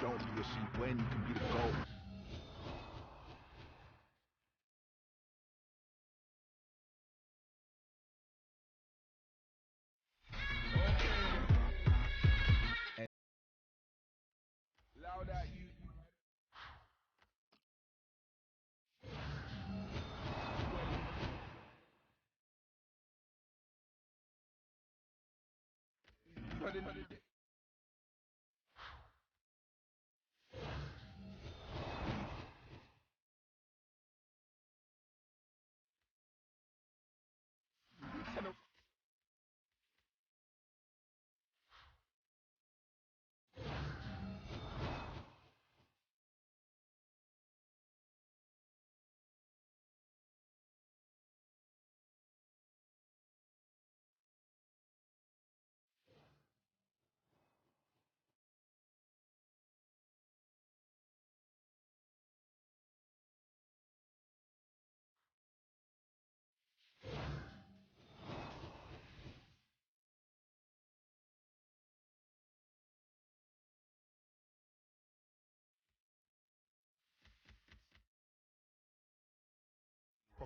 don't be a when you can be the goat.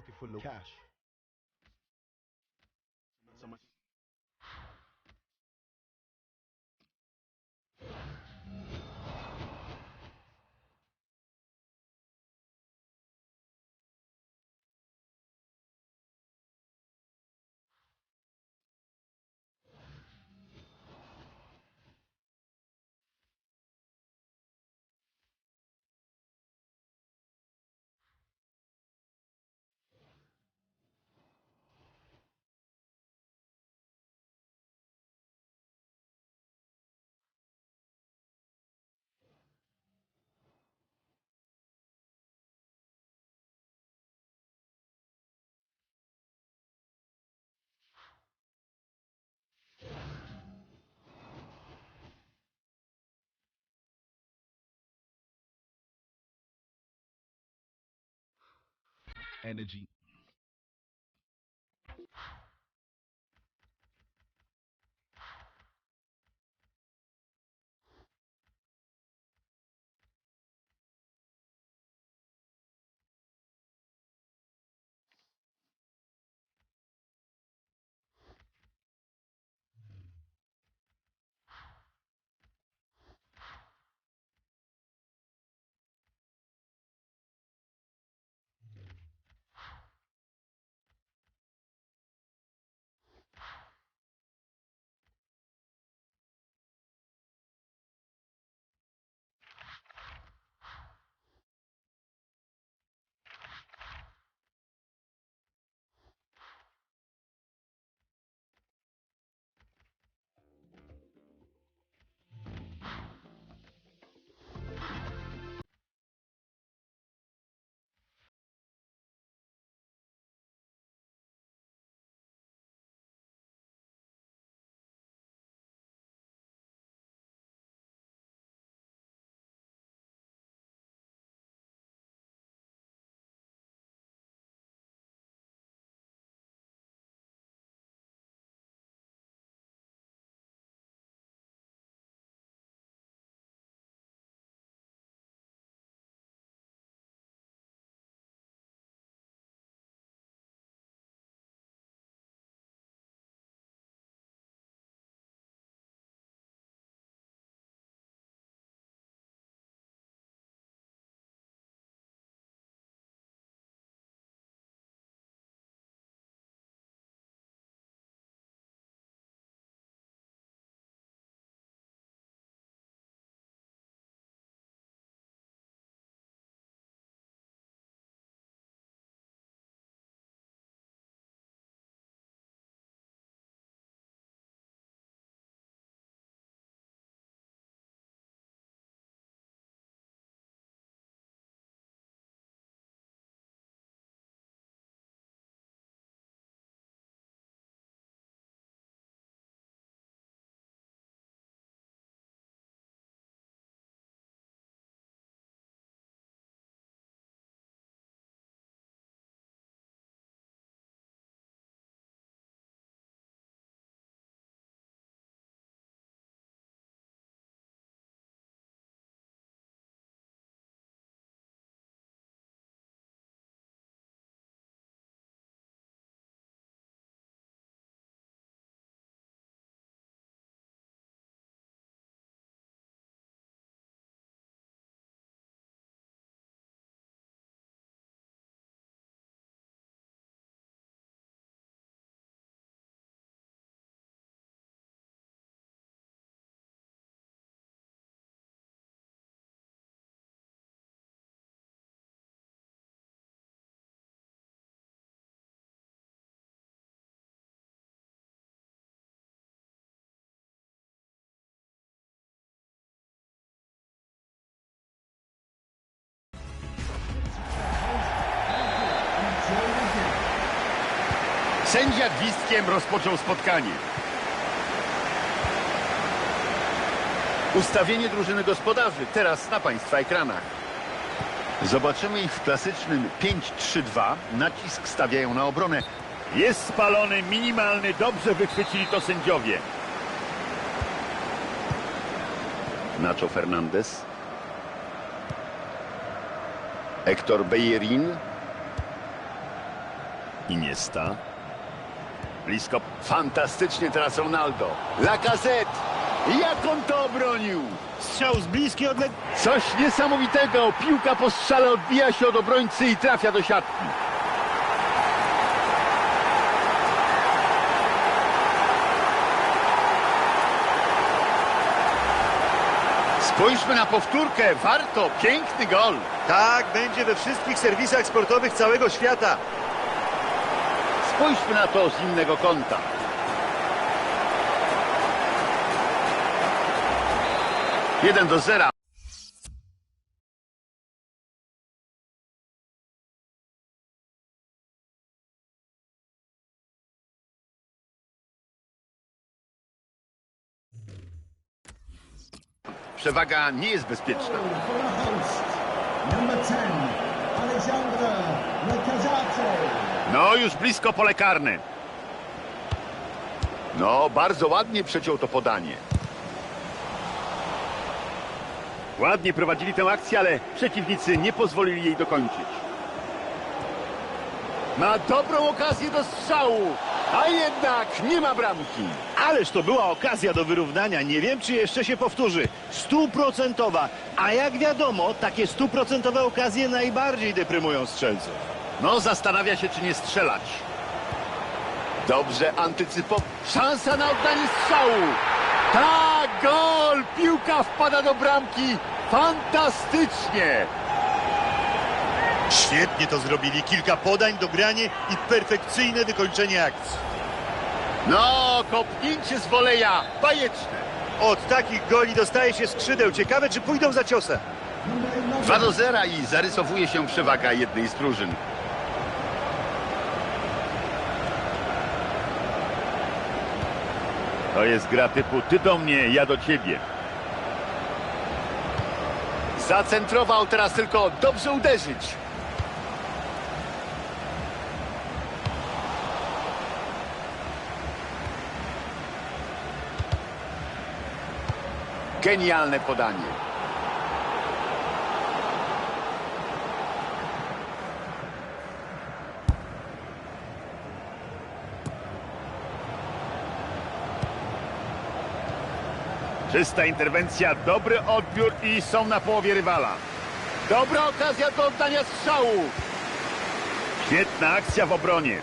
bountiful cash. Energy. Sędzia gwizdkiem rozpoczął spotkanie. Ustawienie drużyny gospodarzy teraz na Państwa ekranach. Zobaczymy ich w klasycznym 5-3-2. Nacisk stawiają na obronę. Jest spalony, minimalny, dobrze wychwycili to sędziowie. Nacho Fernandez. Hector Bellerin. Iniesta. Blisko. Fantastycznie teraz Ronaldo. Lacazette. Jak on to obronił? Strzał z bliskiej odległości. Coś niesamowitego. Piłka po strzale odbija się od obrońcy i trafia do siatki. Spójrzmy na powtórkę. Warto. Piękny gol. Tak, będzie we wszystkich serwisach sportowych całego świata. Spójrzmy na to z innego kąta. Jeden do zera. Przewaga nie jest bezpieczna. Number 10, Alexandra. No, już blisko pole karne. No, bardzo ładnie przeciął to podanie. Ładnie prowadzili tę akcję, ale przeciwnicy nie pozwolili jej dokończyć. Ma dobrą okazję do strzału, a jednak nie ma bramki. Ależ to była okazja do wyrównania. Nie wiem, czy jeszcze się powtórzy. Stuprocentowa. A jak wiadomo, takie stuprocentowe okazje najbardziej deprymują strzelców. No, zastanawia się, czy nie strzelać. Dobrze antycypo... Szansa na oddanie strzału. Tak, gol! Piłka wpada do bramki. Fantastycznie! Świetnie to zrobili. Kilka podań, dogranie i perfekcyjne wykończenie akcji. No, kopnięcie z woleja. Bajeczne. Od takich goli dostaje się skrzydeł. Ciekawe, czy pójdą za ciosem. 2 do 0 i zarysowuje się przewaga jednej z drużyn. To jest gra typu ty do mnie, ja do ciebie. Zacentrował teraz tylko dobrze uderzyć. Genialne podanie. Czysta interwencja, dobry odbiór i są na połowie rywala. Dobra okazja do oddania strzału. Świetna akcja w obronie.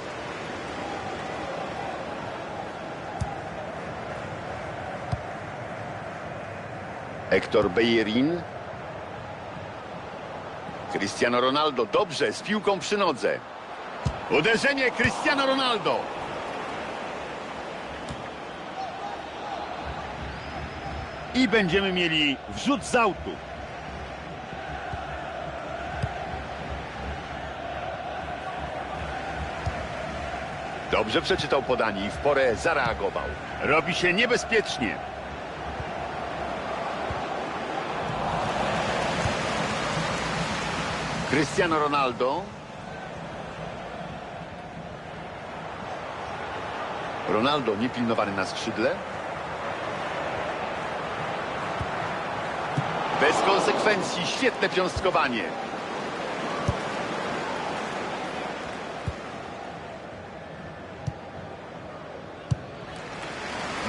Hector Bellerin. Cristiano Ronaldo dobrze z piłką przy nodze. Uderzenie Cristiano Ronaldo. I będziemy mieli wrzut z autu. Dobrze przeczytał podanie i w porę zareagował. Robi się niebezpiecznie. Cristiano Ronaldo. Ronaldo niepilnowany na skrzydle. Bez konsekwencji, świetne piąstkowanie.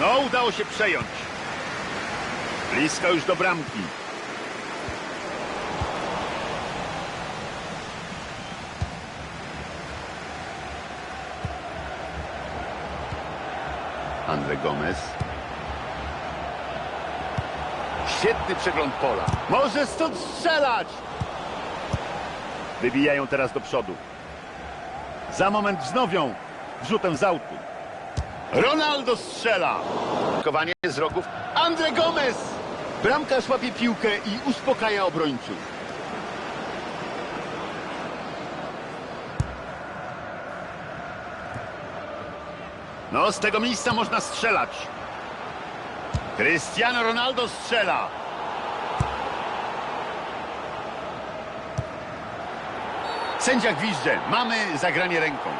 No, udało się przejąć. Blisko już do bramki. Andre Gomez. Świetny przegląd pola. Może stąd strzelać! Wybijają teraz do przodu. Za moment wznowią wrzutem z autu. Ronaldo strzela. Kowanie z rogów. Andre Gomez! Bramkarz łapie piłkę i uspokaja obrońców. No, z tego miejsca można strzelać. Cristiano Ronaldo strzela. Sędzia gwizdże. Mamy zagranie ręką.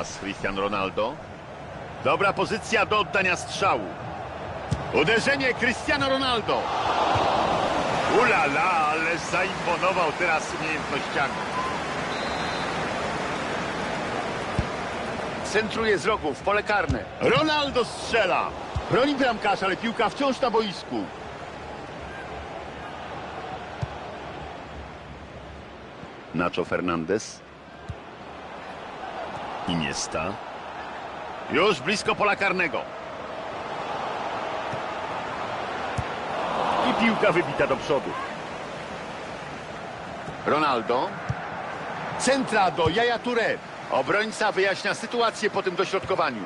Teraz Ronaldo. Dobra pozycja do oddania strzału. Uderzenie Cristiano Ronaldo. Ulala, ale zaimponował teraz umiejętnościami. Centruje z rogu w pole karne. Ronaldo strzela. Broni bramkarz, ale piłka wciąż na boisku. Nacho Fernandez. Iniesta. Już blisko pola karnego. I piłka wybita do przodu. Ronaldo. Centra do Jaja Touré. Obrońca wyjaśnia sytuację po tym dośrodkowaniu.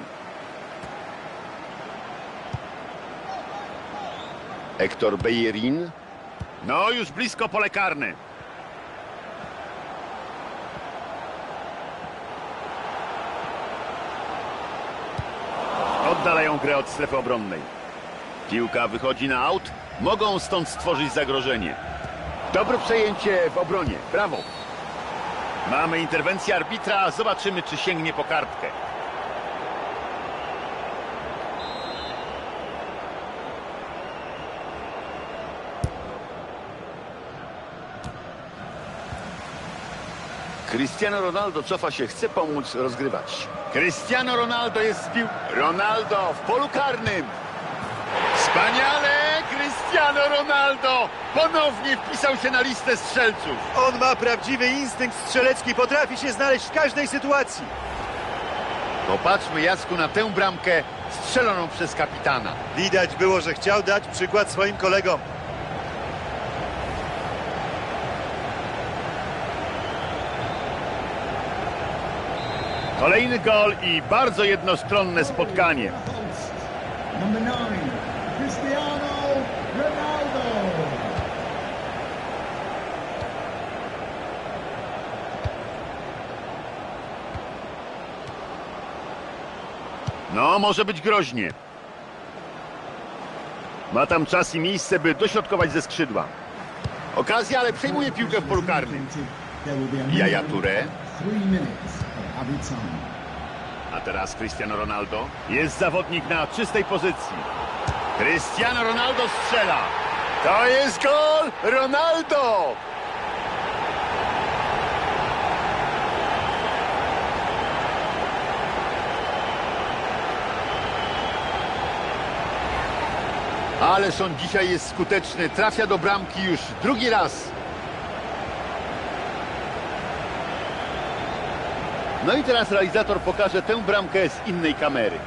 Hector Bellerin. No, już blisko pole karne. Grę od strefy obronnej. Piłka wychodzi na aut. Mogą stąd stworzyć zagrożenie. Dobre przejęcie w obronie. Brawo. Mamy interwencję arbitra. Zobaczymy, czy sięgnie po kartkę. Cristiano Ronaldo cofa się, chce pomóc rozgrywać. Cristiano Ronaldo jest pił... Ronaldo w polu karnym. Wspaniale! Cristiano Ronaldo ponownie wpisał się na listę strzelców. On ma prawdziwy instynkt strzelecki, potrafi się znaleźć w każdej sytuacji. Popatrzmy, Jacku, na tę bramkę strzeloną przez kapitana. Widać było, że chciał dać przykład swoim kolegom. Kolejny gol i bardzo jednostronne spotkanie. No, może być groźnie. Ma tam czas i miejsce, by dośrodkować ze skrzydła. Okazja, ale przejmuje piłkę w polu karnym. There will be a Yaya minimum Touré. A teraz Cristiano Ronaldo. Jest zawodnik na czystej pozycji. Cristiano Ronaldo strzela. To jest gol! Ronaldo! Ależ on dzisiaj jest skuteczny. Trafia do bramki już drugi raz. No i teraz realizator pokaże tę bramkę z innej kamery.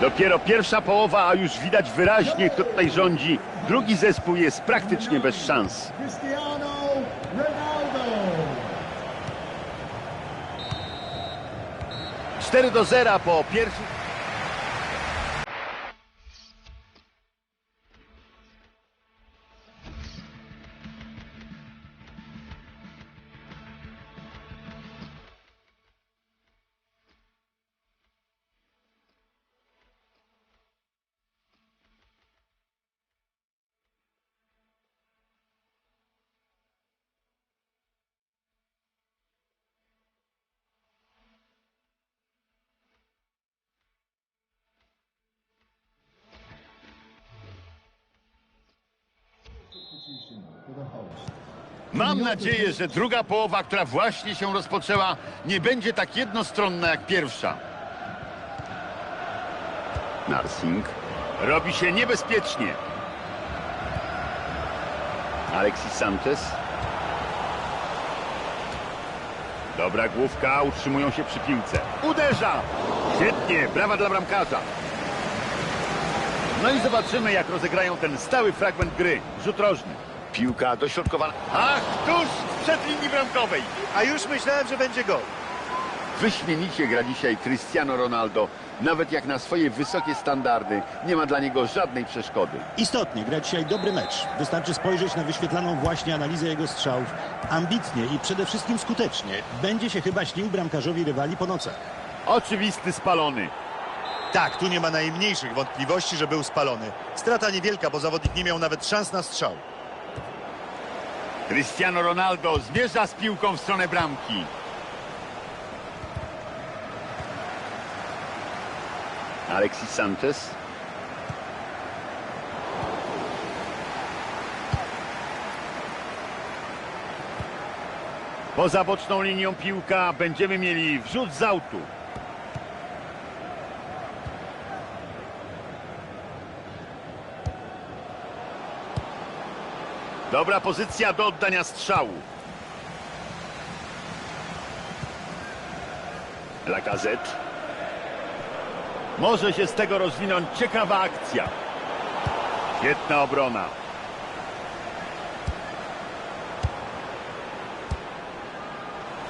Dopiero pierwsza połowa, a już widać wyraźnie, kto tutaj rządzi. Drugi zespół jest praktycznie bez szans. Cristiano Ronaldo. 4 do 0 po pierwszym... Mam nadzieję, że druga połowa, która właśnie się rozpoczęła, nie będzie tak jednostronna jak pierwsza. Narsing. Robi się niebezpiecznie. Alexis Sanchez. Dobra główka, utrzymują się przy piłce. Uderza! Świetnie, brawa dla bramkarza. No i zobaczymy, jak rozegrają ten stały fragment gry. Rzut rożny. Piłka dośrodkowana. Ach, tuż przed linii bramkowej. A już myślałem, że będzie gol. Wyśmienicie gra dzisiaj Cristiano Ronaldo. Nawet jak na swoje wysokie standardy nie ma dla niego żadnej przeszkody. Istotnie, gra dzisiaj dobry mecz. Wystarczy spojrzeć na wyświetlaną właśnie analizę jego strzałów. Ambitnie i przede wszystkim skutecznie. Będzie się chyba śnił bramkarzowi rywali po nocach. Oczywisty spalony. Tak, tu nie ma najmniejszych wątpliwości, że był spalony. Strata niewielka, bo zawodnik nie miał nawet szans na strzał. Cristiano Ronaldo zmierza z piłką w stronę bramki. Alexis Sanchez. Poza boczną linią piłka będziemy mieli wrzut z autu. Dobra pozycja do oddania strzału. Lacazette. Może się z tego rozwinąć ciekawa akcja. Świetna obrona.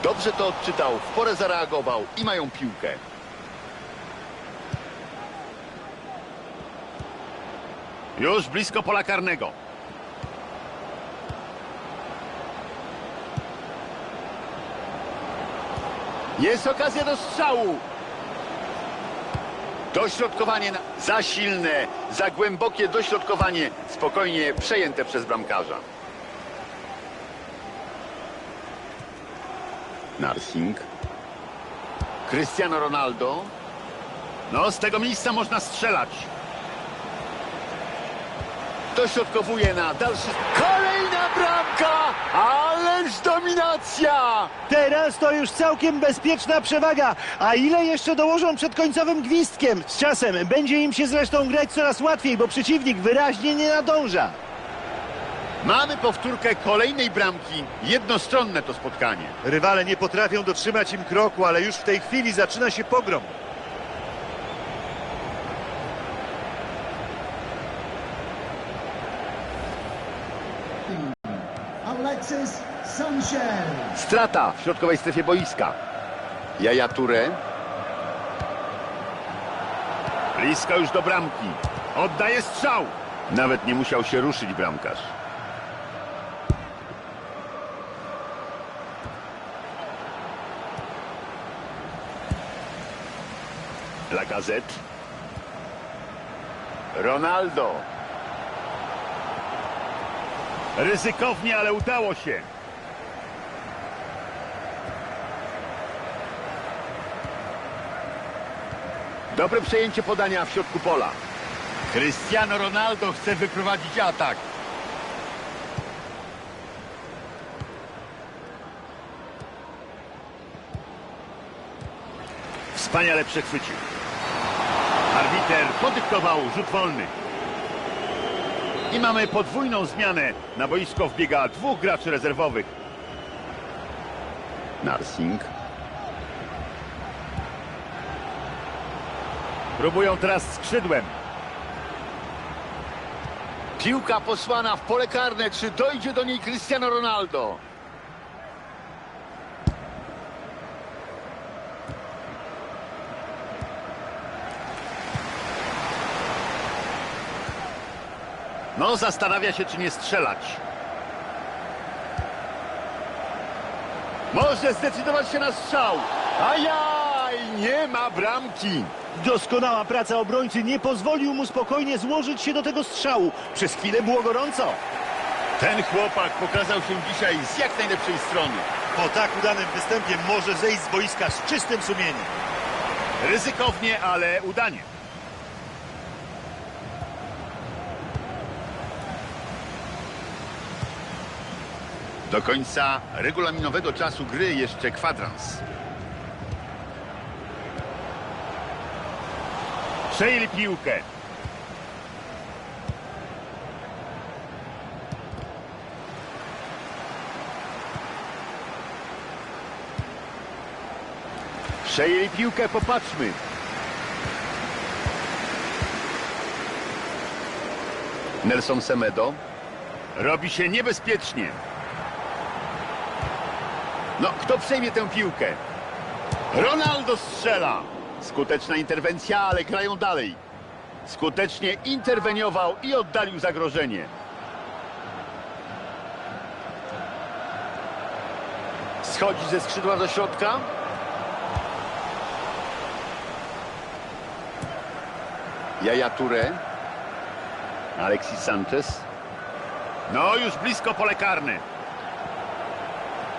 Dobrze to odczytał, w porę zareagował i mają piłkę. Już blisko pola karnego. Jest okazja do strzału. Dośrodkowanie za silne, za głębokie dośrodkowanie, spokojnie przejęte przez bramkarza. Narsing. Cristiano Ronaldo. No, z tego miejsca można strzelać. Dośrodkowuje na dalszy... Kolejna bramka! Ależ dominacja! Teraz to już całkiem bezpieczna przewaga. A ile jeszcze dołożą przed końcowym gwizdkiem? Z czasem będzie im się zresztą grać coraz łatwiej, bo przeciwnik wyraźnie nie nadąża. Mamy powtórkę kolejnej bramki. Jednostronne to spotkanie. Rywale nie potrafią dotrzymać im kroku, ale już w tej chwili zaczyna się pogrom. Alexis Sanchez. Strata w środkowej strefie boiska. Jaja Touré. Blisko już do bramki. Oddaje strzał. Nawet nie musiał się ruszyć bramkarz. Lacazette. Ronaldo. Ryzykownie, ale udało się. Dobre przejęcie podania w środku pola. Cristiano Ronaldo chce wyprowadzić atak. Wspaniale przechwycił. Arbiter podyktował rzut wolny. I mamy podwójną zmianę. Na boisko wbiega dwóch graczy rezerwowych. Narsing. Próbują teraz skrzydłem. Piłka posłana w pole karne. Czy dojdzie do niej Cristiano Ronaldo? No, zastanawia się, czy nie strzelać. Może zdecydować się na strzał. Ajaj, nie ma bramki. Doskonała praca obrońcy nie pozwolił mu spokojnie złożyć się do tego strzału. Przez chwilę było gorąco. Ten chłopak pokazał się dzisiaj z jak najlepszej strony. Po tak udanym występie może zejść z boiska z czystym sumieniem. Ryzykownie, ale udanie. Do końca regulaminowego czasu gry jeszcze kwadrans. Przejęli piłkę. Przejęli piłkę, popatrzmy. Nelson Semedo. Robi się niebezpiecznie. No, kto przejmie tę piłkę? Ronaldo strzela. Skuteczna interwencja, ale grają dalej. Skutecznie interweniował i oddalił zagrożenie. Schodzi ze skrzydła do środka. Jaja Touré. Alexis Sanchez. No, już blisko pole karne.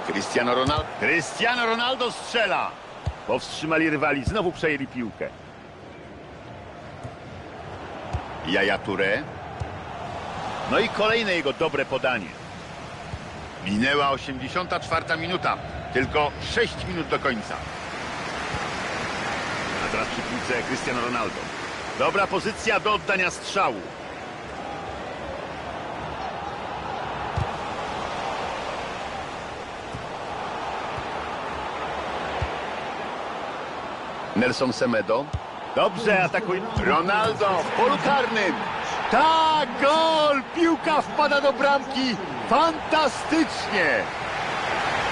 Cristiano Ronaldo. Cristiano Ronaldo strzela. Powstrzymali rywali, znowu przejęli piłkę. Jaja Touré. No i kolejne jego dobre podanie. Minęła 84 minuta. Tylko 6 minut do końca. A teraz przy piłce Cristiano Ronaldo. Dobra pozycja do oddania strzału. Nelson Semedo. Dobrze atakuje. Ronaldo w polu karnym. Tak, gol! Piłka wpada do bramki. Fantastycznie!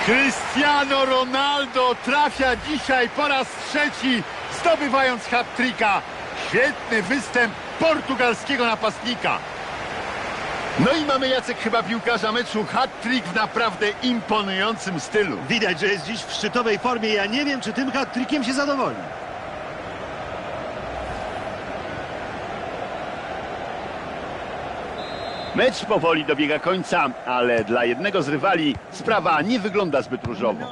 Cristiano Ronaldo trafia dzisiaj po raz trzeci, zdobywając hat-tricka. Świetny występ portugalskiego napastnika. No i mamy Jacek chyba piłkarza meczu hat-trick w naprawdę imponującym stylu. Widać, że jest dziś w szczytowej formie. Ja nie wiem, czy tym hat-trickiem się zadowoli. Mecz powoli dobiega końca, ale dla jednego z rywali sprawa nie wygląda zbyt różowo.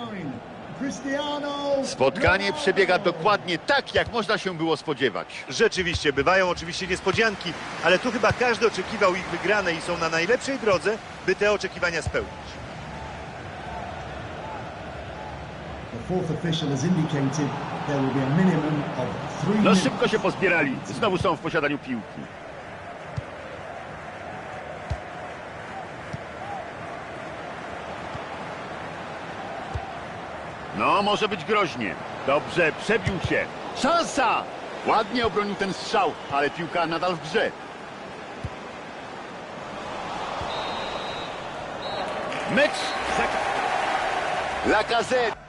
Spotkanie przebiega dokładnie tak, jak można się było spodziewać. Rzeczywiście, bywają oczywiście niespodzianki, ale tu chyba każdy oczekiwał ich wygranej i są na najlepszej drodze, by te oczekiwania spełnić. No szybko się pozbierali. Znowu są w posiadaniu piłki. No, może być groźnie. Dobrze, przebił się. Szansa! Ładnie obronił ten strzał, ale piłka nadal w grze. Mecz. Lacazette.